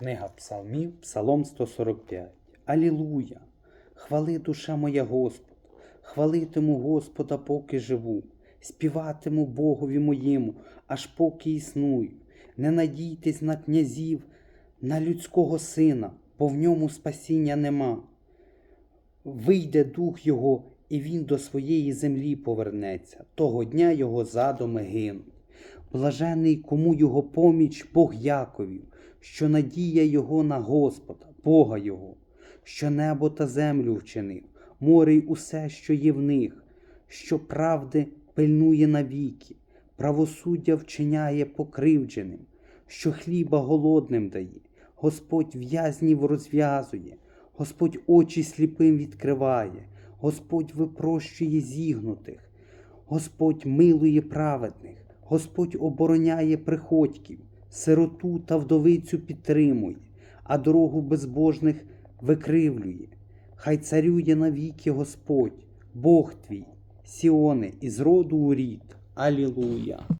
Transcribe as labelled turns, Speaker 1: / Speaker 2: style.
Speaker 1: Книга Псалмів, Псалом 145. Алілуя! Хвали душа моя Господа, хвалитиму Господа, поки живу, співатиму Богові моєму, аж поки існую. Не надійтесь на князів, на людського сина, бо в ньому спасіння нема. Вийде дух його, і він до своєї землі повернеться. Того дня його задуми гинуть. Блажений, кому його поміч Бог Яковів, що надія його на Господа, Бога Його, що небо та землю вчинив, море й усе, що є в них, що правди пильнує навіки, правосуддя вчиняє покривдженим, що хліба голодним дає, Господь в'язнів розв'язує, Господь очі сліпим відкриває, Господь випрощує зігнутих, Господь милує праведних, Господь обороняє приходьків, сироту та вдовицю підтримує, а дорогу безбожних викривлює. Хай царює навіки Господь, Бог твій, Сіоне, із роду у рід. Алілуя!